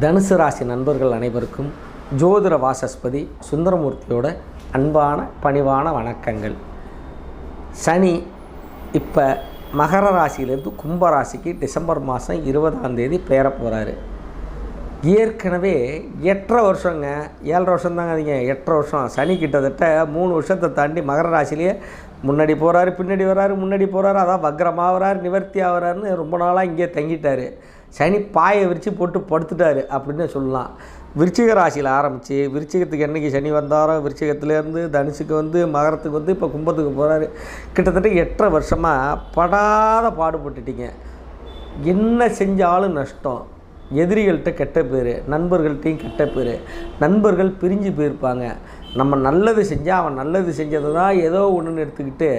தனுசு ராசி நண்பர்கள் அனைவருக்கும் ஜோதிர வாசஸ்பதி சுந்தரமூர்த்தியோட அன்பான பணிவான வணக்கங்கள். சனி இப்போ மகர ராசியிலேருந்து கும்ப ராசிக்கு டிசம்பர் மாதம் இருபதாம் தேதி பெயர போகிறாரு ஏற்கனவே எட்டரை வருஷங்க ஏழரை வருஷம் தாங்க அதிங்க எட்டரை வருஷம். சனி கிட்டத்தட்ட மூணு வருஷத்தை தாண்டி மகர ராசிலேயே முன்னாடி போகிறாரு பின்னாடி வராரு முன்னாடி போகிறாரு அதான் வக்ரமாகறாரு நிவர்த்தி ஆகிறாருன்னு ரொம்ப நாளாக இங்கே தங்கிட்டார். சனி பாயை விரித்து போட்டு படுத்துட்டாரு அப்படின்னு சொல்லலாம். விருச்சிக ராசியில் ஆரம்பித்து விருச்சிகத்துக்கு என்றைக்கு சனி வந்தாரோ விருச்சிகத்துலேருந்து தனுசுக்கு வந்து மகரத்துக்கு வந்து இப்போ கும்பத்துக்கு போகிறாரு கிட்டத்தட்ட எட்டரை வருஷமாக படாத பாடுபட்டுட்டீங்க. என்ன செஞ்சாலும் நஷ்டம். எதிரிகள்கிட்ட கெட்ட பேர் நண்பர்கள்ட்டையும் கெட்ட பேர் நண்பர்கள் பிரிஞ்சு போயிருப்பாங்க. நம்ம நல்லது செஞ்சால் அவன் நல்லது செஞ்சது தான் ஏதோ ஒன்றுன்னு எடுத்துக்கிட்டு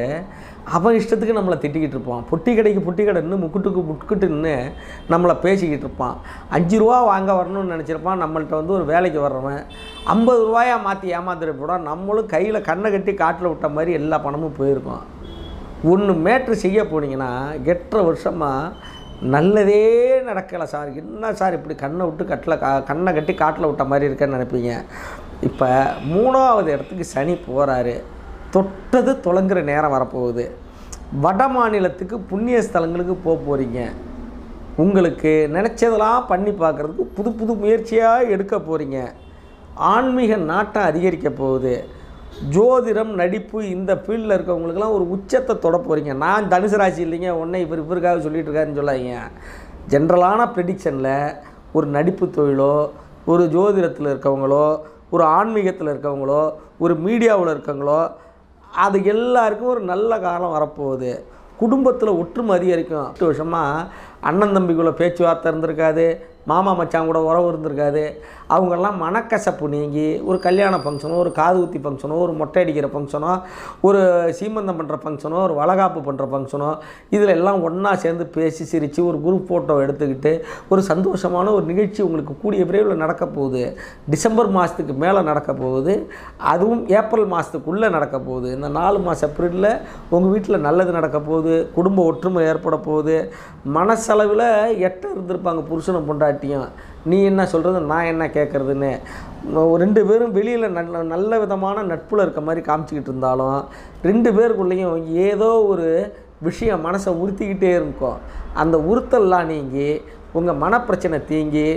அவன் இஷ்டத்துக்கு நம்மளை திட்டிக்கிட்டு இருப்பான். பொட்டி கடைக்கு பொட்டி கடைன்னு முக்குட்டுக்கு முட்டுக்கிட்டுன்னு நம்மளை பேசிக்கிட்டு இருப்பான். அஞ்சு ரூபா வாங்க வரணும்னு நினச்சிருப்பான். நம்மள்கிட்ட வந்து ஒரு வேலைக்கு வர்றவன். ஐம்பது ரூபாயாக மாற்றி ஏமாந்துட்டு போடான் நம்மளும் கையில் கண்ணை கட்டி காட்டில் விட்ட மாதிரி எல்லா பணமும் போயிருக்கோம். ஒன்று மேட்ரு செய்ய போனீங்கன்னா எட்டரை வருஷமாக நல்லதே நடக்கலை சார். என்ன சார் இப்படி கண்ணை விட்டு கட்டில் கா கண்ணை கட்டி காட்டில் விட்ட மாதிரி இருக்கேன்னு நினைப்பீங்க. இப்போ மூணாவது இடத்துக்கு சனி போகிறாரு தொட்டது தொலைங்கிற நேரம் வரப்போகுது. வட மாநிலத்துக்கு புண்ணிய ஸ்தலங்களுக்கு போக போகிறீங்க உங்களுக்கு நினச்சதெல்லாம் பண்ணி பார்க்குறதுக்கு புது புது முயற்சியாக எடுக்க போகிறீங்க ஆன்மீக நாட்டம் அதிகரிக்க போகுது. ஜோதிடம் நடிப்பு இந்த ஃபீல்டில் இருக்கவங்களுக்கெல்லாம் ஒரு உச்சத்தை தொட போகிறீங்க நான் தனுசு ராசி இல்லைங்க. உடனே இவர் இவருக்காக சொல்லிட்டு இருக்காருன்னு சொல்லாதீங்க. ஜென்ரலான ப்ரெடிக்ஷனில் ஒரு நடிப்பு தொழிலோ ஒரு ஜோதிடத்தில் இருக்கவங்களோ ஒரு ஆன்மீகத்தில் இருக்கவங்களோ ஒரு மீடியாவில் இருக்கவங்களோ அது எல்லாருக்கும் ஒரு நல்ல காலம் வரப்போகுது. குடும்பத்தில் ஒற்றுமை அதிகரிக்கும். எட்டு வருஷமாக அண்ணன் தம்பிக்குள்ளே பேச்சுவார்த்தை இருந்திருக்காது. மாமா மச்சான் கூட உறவு இருந்திருக்காது. அவங்கெல்லாம் மனக்கசப்பு நீங்கி ஒரு கல்யாண ஃபங்க்ஷனோ ஒரு காது ஊற்றி ஃபங்க்ஷனோ ஒரு மொட்டை அடிக்கிற ஃபங்க்ஷனோ ஒரு சீமந்தம் பண்ணுற ஃபங்க்ஷனோ ஒரு வளகாப்பு பண்ணுற ஃபங்க்ஷனோ இதில் எல்லாம் ஒன்றா சேர்ந்து பேசி சிரித்து ஒரு குரூப் ஃபோட்டோ எடுத்துக்கிட்டு ஒரு சந்தோஷமான ஒரு நிகழ்ச்சி உங்களுக்கு கூடிய விரைவில் நடக்க போகுது. டிசம்பர் மாதத்துக்கு மேலே நடக்க போகுது. அதுவும் ஏப்ரல் மாதத்துக்குள்ளே நடக்க போகுது. இந்த நாலு மாதம் பீரியடில் உங்கள் வீட்டில் நல்லது நடக்க போகுது. குடும்ப ஒற்றுமை ஏற்பட போகுது. மனசளவில் எட்ட இருந்திருப்பாங்க புருஷனும் பொண்டாட்டியும். நீ என்ன சொல்கிறது நான் என்ன கேட்குறதுன்னு ரெண்டு பேரும் வெளியில் நல்ல நல்ல விதமான நட்பில் இருக்க மாதிரி காமிச்சிக்கிட்டு இருந்தாலும் ரெண்டு பேருக்குள்ளேயும் ஏதோ ஒரு விஷயம் மனசை உறுத்திக்கிட்டே இருக்கும் அந்த உறுத்தல்லாம் நீங்கி உங்கள் மனப்பிரச்சனை தீங்கி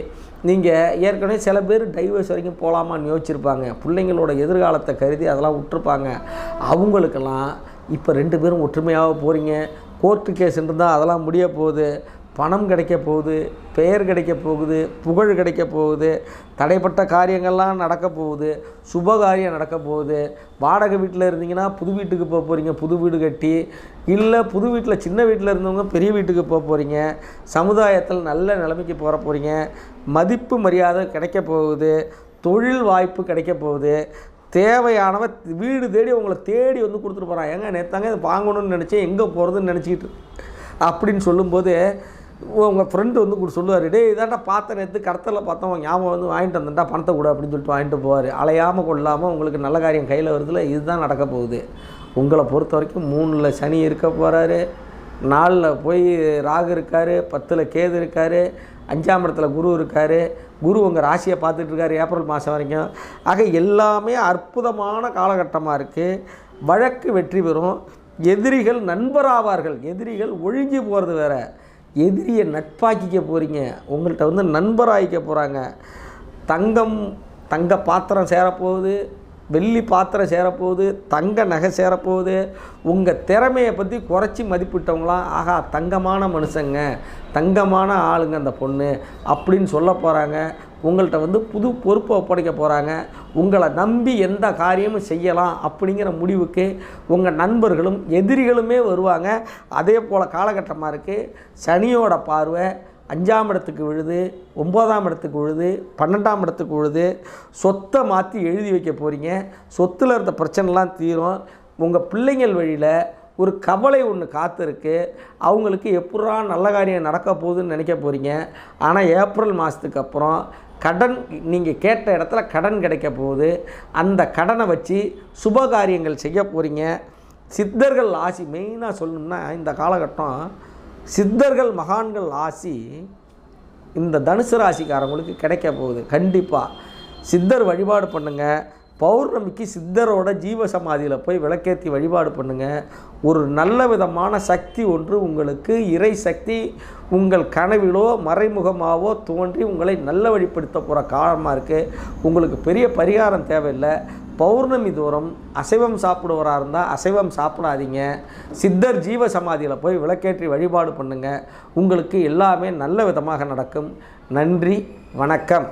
நீங்கள் ஏற்கனவே சில பேர் டைவர்ஸ் வரைக்கும் போகலாமான்னு யோசிச்சிருப்பாங்க. பிள்ளைங்களோட எதிர்காலத்தை கருதி அதெல்லாம் விட்டுருப்பாங்க. அவங்களுக்கெல்லாம் இப்போ ரெண்டு பேரும் ஒற்றுமையாக போகிறீங்க கோர்ட்டு கேஸ் இருந்தால் அதெல்லாம் முடிய போகுது. பணம் கிடைக்க போகுது பெயர் கிடைக்க போகுது புகழ் கிடைக்க போகுது தடைப்பட்ட காரியங்கள்லாம் நடக்க போகுது சுப காரியம் நடக்க போகுது. வாடகை வீட்டில் இருந்தீங்கன்னா புது வீட்டுக்கு போக போகிறீங்க புது வீடு கட்டி. இல்லை புது வீட்டில் சின்ன வீட்டில் இருந்தவங்க பெரிய வீட்டுக்கு போக போகிறீங்க சமுதாயத்தில் நல்ல நிலைமைக்கு போகிற போகிறீங்க மதிப்பு மரியாதை கிடைக்க போகுது. தொழில் வாய்ப்பு கிடைக்க போகுது. தேவையானவன் வீடு தேடி உங்களை தேடி வந்து கொடுத்துட்டு போகிறான் ஏங்க நேற்றாங்க இதை வாங்கணும்னு நினச்சேன் எங்கே போகிறதுன்னு நினச்சிக்கிட்டு அப்படின்னு சொல்லும்போது உங்கள் ஃப்ரெண்டு வந்து கூட சொல்லுவார் டே இதாண்டா பார்த்த நேற்று கடத்தலில் பார்த்தோம் ஞாபகம் வந்து வாங்கிட்டு வந்தேன்டா பணத்தை கூட அப்படின்னு சொல்லிட்டு வாங்கிட்டு போவார். அலையாமல் கொள்ளாமல் உங்களுக்கு நல்ல காரியம் கையில் வருதுல இதுதான் நடக்க போகுது. உங்களை பொறுத்த வரைக்கும் மூணில் சனி இருக்க போகிறாரு நாலில் போய் ராகு இருக்கார் பத்தில் கேது இருக்கார் அஞ்சாம் இடத்துல குரு இருக்கார். குரு உங்கள் ராசியை பார்த்துட்ருக்காரு ஏப்ரல் மாதம் வரைக்கும். ஆக எல்லாமே அற்புதமான காலகட்டமாக இருக்குது வழக்கு வெற்றி பெறும். எதிரிகள் நண்பராவார்கள். எதிரிகள் ஒழிஞ்சு போகிறது வேறு. எதிரியை நட்பாக்கிக்க போகிறீங்க உங்கள்கிட்ட வந்து நண்பராகிக்க போகிறாங்க தங்கம் தங்க பாத்திரம் சேரப்போகுது. வெள்ளி பாத்திரம் சேரப்போகுது தங்க நகை சேரப்போகுது. உங்கள் திறமையை பற்றி குறைச்சி மதிப்பிட்டவங்களாம் ஆகா தங்கமான மனுஷங்க தங்கமான ஆளுங்க அந்த பொண்ணு அப்படின்னு சொல்ல போகிறாங்க உங்கள்கிட்ட வந்து புது பொறுப்பை ஒப்படைக்க போகிறாங்க உங்களை நம்பி எந்த காரியமும் செய்யலாம் அப்படிங்கிற முடிவுக்கு உங்கள் நண்பர்களும் எதிரிகளுமே வருவாங்க. அதே போல் காலகட்டமாக இருக்குது சனியோட பார்வை அஞ்சாம் இடத்துக்கு விழுது ஒம்போதாம் இடத்துக்கு விழுது பன்னெண்டாம் இடத்துக்கு விழுது சொத்தை மாற்றி எழுதி வைக்க போகிறீங்க சொத்தில் இருந்த பிரச்சனைலாம் தீரும். உங்கள் பிள்ளைங்கள் வழியில் ஒரு கவலை ஒன்று காத்திருக்கு. அவங்களுக்கு எப்படா நல்ல காரியம் நடக்க போகுதுன்னு நினைக்க போகிறீங்க ஆனால் ஏப்ரல் மாதத்துக்கு அப்புறம் கடன் நீங்கள் கேட்ட இடத்துல கடன் கிடைக்க போகுது. அந்த கடனை வச்சு சுப காரியங்கள் செய்ய போகிறீங்க சித்தர்கள் ஆசி மெயினாக சொல்லணும்னா இந்த காலகட்டம் சித்தர்கள் மகான்கள் ஆசி இந்த தனுசு ராசிக்காரங்களுக்கு கிடைக்க போகுது. கண்டிப்பாக சித்தர் வழிபாடு பண்ணுங்கள் பௌர்ணமிக்கு சித்தரோட ஜீவ சமாதியில் போய் விளக்கேற்றி வழிபாடு பண்ணுங்கள் ஒரு நல்ல விதமான சக்தி ஒன்று உங்களுக்கு இறை சக்தி உங்கள் கனவிலோ மறைமுகமாகவோ தோன்றி உங்களை நல்ல வழிப்படுத்த போகிற காலமாக இருக்குது உங்களுக்கு பெரிய பரிகாரம் தேவையில்லை. பௌர்ணமி தூரம் அசைவம் சாப்பிடுவராக இருந்தால் அசைவம் சாப்பிடாதீங்க. சித்தர் ஜீவ சமாதியில் போய் விளக்கேற்றி வழிபாடு பண்ணுங்கள் உங்களுக்கு எல்லாமே நல்ல விதமாக நடக்கும். நன்றி வணக்கம்.